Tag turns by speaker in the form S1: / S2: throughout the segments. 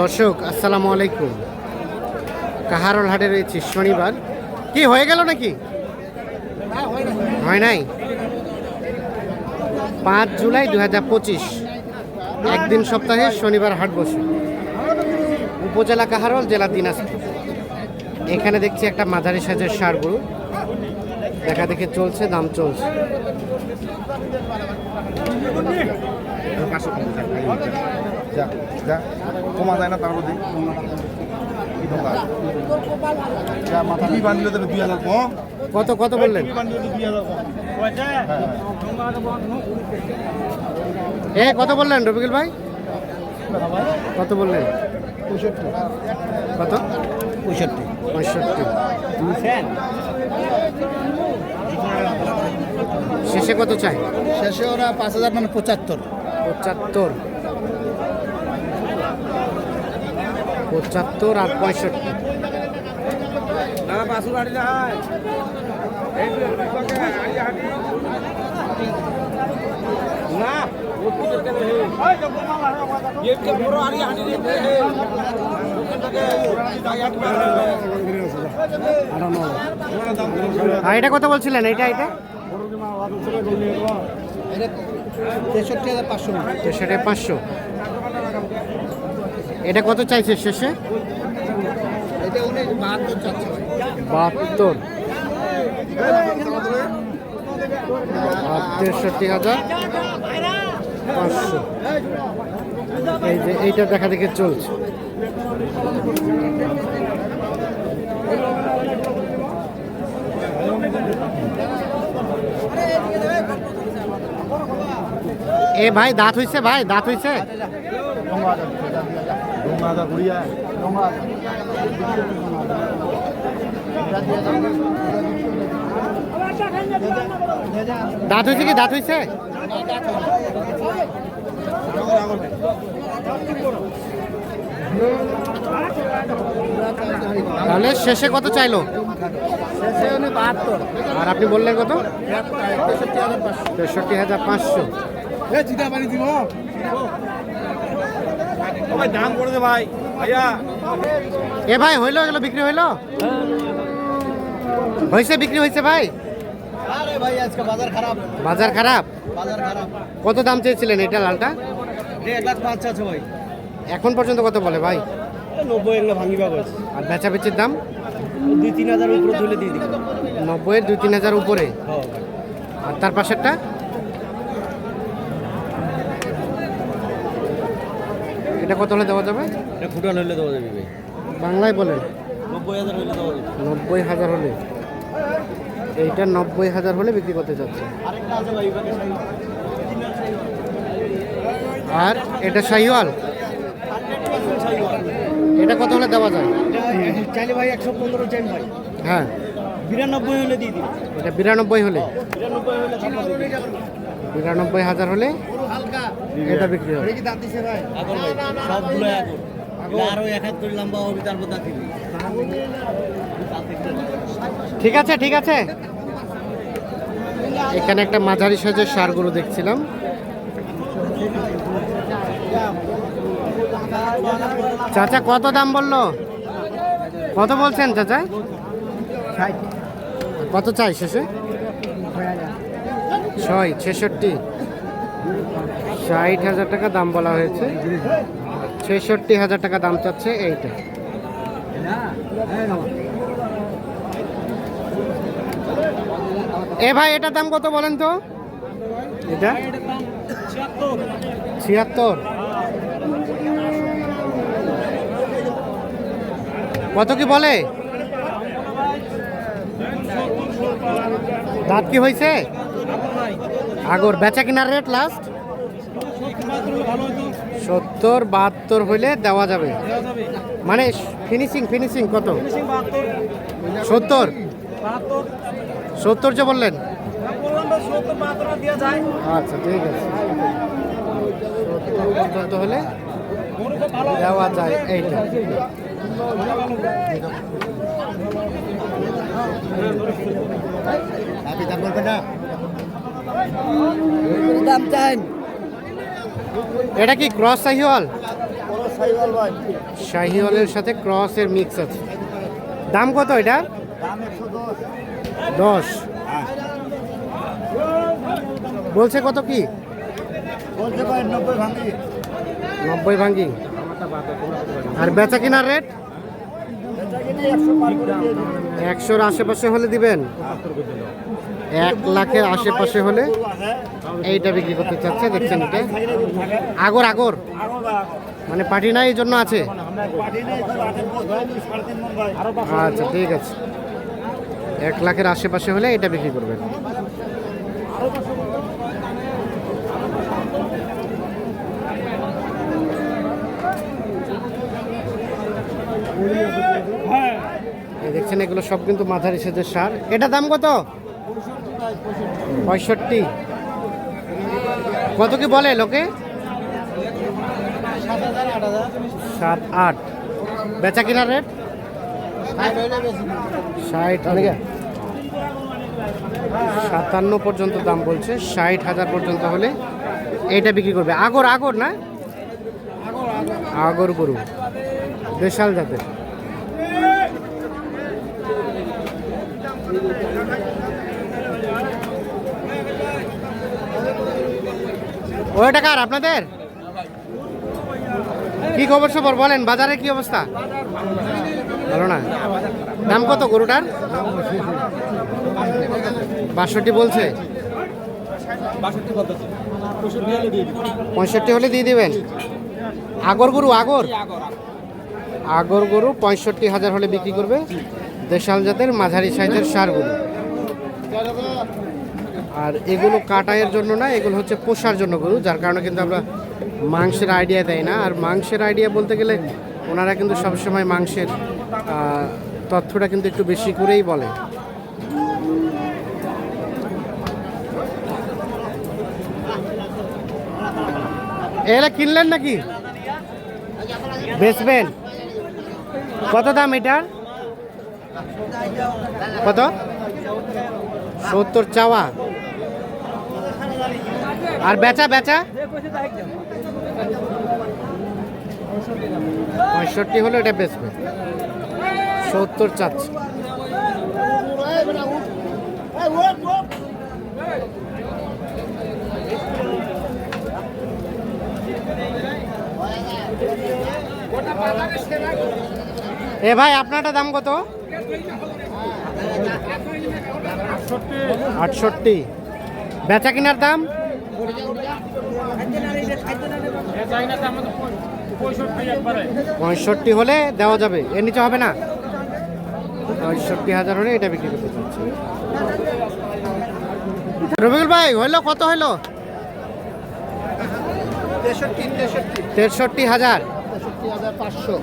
S1: দর্শক, আসসালামু আলাইকুম। কাহারল হাটে রয়েছে শনিবার। কি, হয়ে গেল নাকি? হয় নাই? পাঁচ জুলাই দু হাজার পঁচিশ, একদিন সপ্তাহে শনিবার হাট বসে। উপজেলা কাহারল, জেলা দিনাজপুর। এখানে দেখছি একটা মাঝারি সাজের সার গরু। দেখা দেখে চলছে, দাম চলছে।
S2: যা যা কমা যায় না তার মধ্যে। যা মাথা টিভি বান্ধিলে দেবে দুই হাজার কম।
S1: কত কত বললেন? এ কত বললেন রবিকুল ভাই? কত বললেন?
S2: পঁয়ষট্টি।
S1: কত?
S2: পঁয়ষট্টি।
S1: পঁয়ষট্টি। শেষে কত চাই
S2: শেষে ওরা পাঁচ হাজার মানে পঁচাত্তর।
S1: পঁচাত্তর। পঁচাত্তর আর পঁয়ষট্টি। আর এটা কত বলছিলেন? এটা এটা?
S2: তেষট্টি হাজার পাঁচশো।
S1: তেষট্টি পাঁচশো। এটা কত চাইছে শেষে?
S2: বাহাত্তর।
S1: তেষট্টি হাজার পাঁচশো। এই যে এইটা দেখা দেখে চলছে। এ ভাই, দাঁত হইছে ভাই, দাঁত
S2: ঘুরিয়া
S1: দাঁত হইছে কি, দাঁত হইছে? তাহলে শেষে কত চাইলো? আর আপনি বললেন কত?
S2: তেষট্টি হাজার পাঁচশো।
S1: তেষট্টি
S2: এ চিটা পানি দিব। ভাই দাম করে দে ভাই। ভাইয়া।
S1: এ ভাই হইল এগুলো বিক্রি হইল? হয়েছে বিক্রি হয়েছে ভাই?
S2: আরে ভাই আজকে বাজার খারাপ।
S1: বাজার খারাপ?
S2: বাজার খারাপ।
S1: কত দাম চেয়েছিলেন এটা লালটা?
S2: এক লাখ পাঁচ আছে ভাই।
S1: এখন পর্যন্ত কত বলে ভাই?
S2: নব্বই এগুলো ভাঙিবা বলছে
S1: আর বেচা বেচির দাম?
S2: দুই তিন হাজার উপরে তুলে দিয়ে
S1: নব্বইয়ের দুই তিন হাজার উপরে? আর তার পাশেরটা? এটা কত হলে দেওয়া যাবে?
S2: এটা ফুটান হইলে দেওয়া যাবে ভাই।
S1: বাংলায় বলেন।
S2: নব্বই হাজার দেওয়া যাবে।
S1: নব্বই হাজার হলে। এইটা নব্বই হাজার হলে বিক্রি করতে চাচ্ছে আর এটা শাহিওয়াল এটা কত হলে দেওয়া যায়?
S2: চাইলে ভাই একশো পনেরো চাইন ভাই।
S1: হ্যাঁ।
S2: বিরানব্বই হলে দিয়ে দিন।
S1: এটা হলে।
S2: বিরানব্বই হলে
S1: বিরানব্বই হাজার হলে এটা বিক্রি হবে।
S2: কি দাঁত দিছে ভাই। এখন ভাই সবগুলো আরও এক হাত করে লম্বা হবে তারপর দাঁত
S1: ঠিক আছে ঠিক আছে। এখানে একটা মাঝারি সাজের সারগুলো দেখছিলাম। চাচা কত দাম বলল? কত বলছেন চাচা? কত চাই শেষে? ছয় ছেষট্টি। ষাট হাজার টাকা দাম বলা হয়েছে। ছেষট্টি হাজার টাকা দাম চাচ্ছে এইটা। এ ভাই, এটার দাম কত বলেন তো? এটা? ছিয়াত্তর। কত কি বলে? দাঁত কি হয়েছে? আগর, বেচা কিনার রেট লাস্ট সত্তর বাহাত্তর হইলে দেওয়া যাবে। মানে ফিনিশিং ফিনিশিং কত? সত্তর? সত্তর যে বললেন? আচ্ছা ঠিক আছে। সত্তর হলে দেওয়া যায় এইটা।
S2: দাম চাইন।
S1: এটা কি ক্রস
S2: ভাই।
S1: শাহিওয়ালের সাথে ক্রসের মিক্স আছে। দাম কত এটা?
S2: দশ।
S1: দশ। বলছে কত কি?
S2: নব্বই
S1: ভাঙ্গি আর বেচা কিনার রেট। একশোর আশেপাশে হলে দিবেন। এক লাখের আশেপাশে হলে এইটা বিক্রি করতে চাচ্ছে, দেখছেন এটা। আগর আগর। মানে পার্টি নাই এই জন্য আছে? আচ্ছা ঠিক আছে। এক লাখের আশেপাশে হলে এটা বিক্রি করবেন। দেখছেন, এগুলো সব কিন্তু মাথার সেজের সার। এটা দাম কত? পঁয়ষট্টি। কত কি বলে লোকে? সাত আট বেচা কিনার রেট? ষাট অনেকে সাতান্ন পর্যন্ত দাম বলছে ষাট হাজার পর্যন্ত হলে এইটা বিক্রি করবে। আগর আগর না? আগর গরু। দেশাল জাতের। ওই টাকার আপনাদের? কি খবর সবর বলেন বাজারে কি অবস্থা? ভালো না? দাম কত গরুটার? বাষট্টি বলছে। পঁয়ষট্টি হলে দিয়ে দিবেন। আগর গরু, আগর? আগর গরু পঁয়ষট্টি হাজার হলে বিক্রি করবে দেশাল জাতের মাঝারি সাইজের সার গরু। আর এগুলো কাটাইয়ের জন্য না, এগুলো হচ্ছে পোষার জন্য গরু, যার কারণে কিন্তু আমরা মাংসের আইডিয়া দেয় না। আর মাংসের আইডিয়া বলতে গেলে ওনারা কিন্তু সবসময় মাংসের তথ্যটা কিন্তু একটু বেশি করেই বলে। এরা কিনলেন নাকি? বেচবেন? কত দাম এটার কত? সত্তর চাওয়া। আর বেচা বেচা? পঁয়ষট্টি হলো এটা বেচবে। সত্তর চাচ্ছে। এ ভাই, আপনারটা দাম কত? আটষট্টি। বেচা কিনার দাম? পঁয়ষট্টি হলে দেওয়া যাবে। এর নিচে হবে না? পঁয়ষট্টি হাজার হলে এটা বিক্রি করতে চাচ্ছি। রবিকুল ভাই হইল কত হইল?
S2: তেষট্টি
S1: হাজার।
S2: পাঁচশো।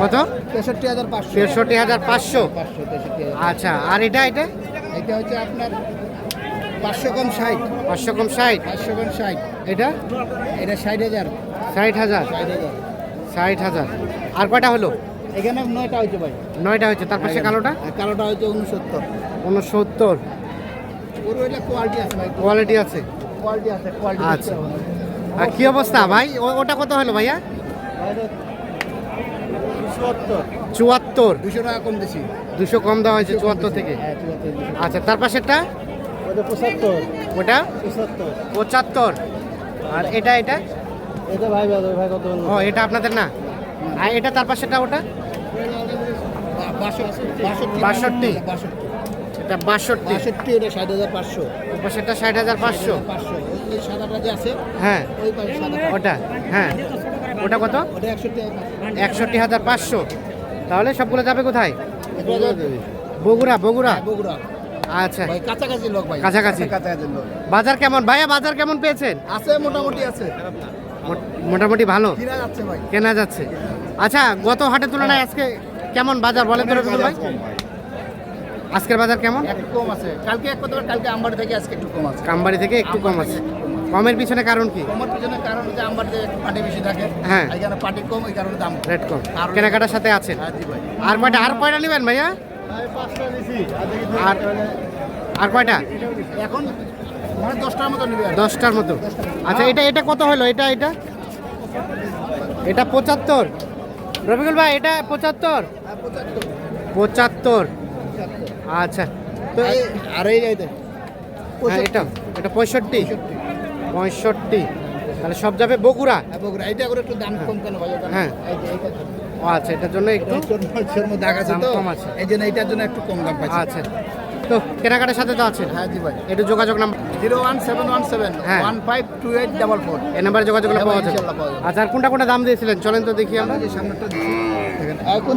S1: কত?
S2: তেষট্টি হাজার পাঁচশো।
S1: আচ্ছা আর এটা এটা?
S2: এটা হচ্ছে আপনার পাঁচশো কম ষাট।
S1: পাঁচশো কম ষাট?
S2: পাঁচশো কম ষাট।
S1: এটা?
S2: এটা ষাট হাজার।
S1: ষাট হাজার?
S2: ষাট হাজার।
S1: ষাট হাজার। আর কয়টা হলো?
S2: এখানে নয়টা হয়েছে ভাই
S1: নয়টা হয়েছে তার পাশে কালোটা?
S2: আর কালোটা হচ্ছে উনসত্তর।
S1: উনসত্তর।
S2: ওর ওইটা কোয়ালিটি আছে ভাই।
S1: কোয়ালিটি আছে?
S2: কোয়ালিটি আছে কোয়ালিটি
S1: আচ্ছা। আর কি অবস্থা ভাই? ওটা কত হলো ভাইয়া?
S2: চুয়াত্তর। দুশো টাকা কম দিছি
S1: দুশো কম দেওয়া হয়েছে চুয়াত্তর থেকে।
S2: হ্যাঁ চুয়াত্তর দুশো
S1: আচ্ছা তার পাশেরটা?
S2: পঁচাত্তর।
S1: ওটা?
S2: পঁচাত্তর।
S1: পঁচাত্তর। আর এটা এটা?
S2: এটা ভাই ভাই কত
S1: ও এটা আপনাদের না? আর এটা তার পাশেরটা ওটা?
S2: বাষট্টি।
S1: এটা বাষট্টি।
S2: বাষট্টি ওটা ষাট হাজার পাঁচশো।
S1: পাশেরটা ষাট হাজার পাঁচশো।
S2: পাঁচশো। ওই সাদাটা যে আছে
S1: হ্যাঁ।
S2: ওই
S1: ওটা হ্যাঁ। ওটা কত?
S2: একষট্টি হাজার
S1: পাঁচশো। তাহলে সবগুলো যাবে কোথায়?
S2: বগুড়া
S1: বগুড়া। বগুড়া
S2: বগুড়া।
S1: আচ্ছা।
S2: ভাই কাছাকাছি লোক ভাই।
S1: কাছাকাছি।
S2: কাছাকাছি লোক।
S1: বাজার কেমন? ভাইয়া বাজার কেমন পেয়েছেন?
S2: আছে মোটামুটি আছে।
S1: মোটামুটি ভালো?
S2: কিনা যাচ্ছে ভাই।
S1: কেনা যাচ্ছে। আচ্ছা গত হাটের তুলনায় আজকে কেমন বাজার বলেন তো ভাই? আজকের বাজার কেমন?
S2: একটু কম আছে। কালকে এক কথা কালকে আমবাড়ি থেকে আজকে একটু কম আছে।
S1: কামবাড়ি থেকে একটু কম আছে। কমের পিছনে কারণ কি?
S2: কমার পিছনে কারণ হচ্ছে আমবাড়িতে একটু পাটি বেশি থাকে।
S1: হ্যাঁ।
S2: এখানে পাটি কম ওই কারণে দাম।
S1: রেট কম।
S2: আর-
S1: কেনাকাটার সাথে আছেন
S2: হ্যাঁ ভাই।
S1: আর কয়টা আর কয়টা নেবেন ভাইয়া? আর আর কয়টা?
S2: এখন মানে দশটার মতো।
S1: দশটার মতো। আচ্ছা এটা এটা কত হলো? এটা এটা? এটা পঁচাত্তর। রবিকুল ভাই এটা পঁচাত্তর? পঁচাত্তর। আচ্ছা তো
S2: আর এই
S1: হ্যাঁ এটা এটা পঁয়ষট্টি। পঁয়ষট্টি। তাহলে সব যাবে বগুড়া?
S2: এইটা করে একটু দাম কম কেন
S1: হ্যাঁ। আচ্ছা এটার জন্য একটু
S2: মধ্যে আছে তো?
S1: কম আছে।
S2: এই জন্য জন্য একটু কম দাম
S1: আচ্ছা তো কেনাকাটার সাথে তো আছে
S2: হ্যাঁ জি ভাই।
S1: একটু যোগাযোগ number
S2: zero one seven one seven
S1: হ্যাঁ।
S2: One five two eight double four.
S1: এই নাম্বারে যোগাযোগ পাওয়া যাবে। আচ্ছা আর কোনটা কোনটা দাম দিয়েছিলেন? চলেন তো দেখি আমরা।
S2: সামনেটা দিচ্ছি এখন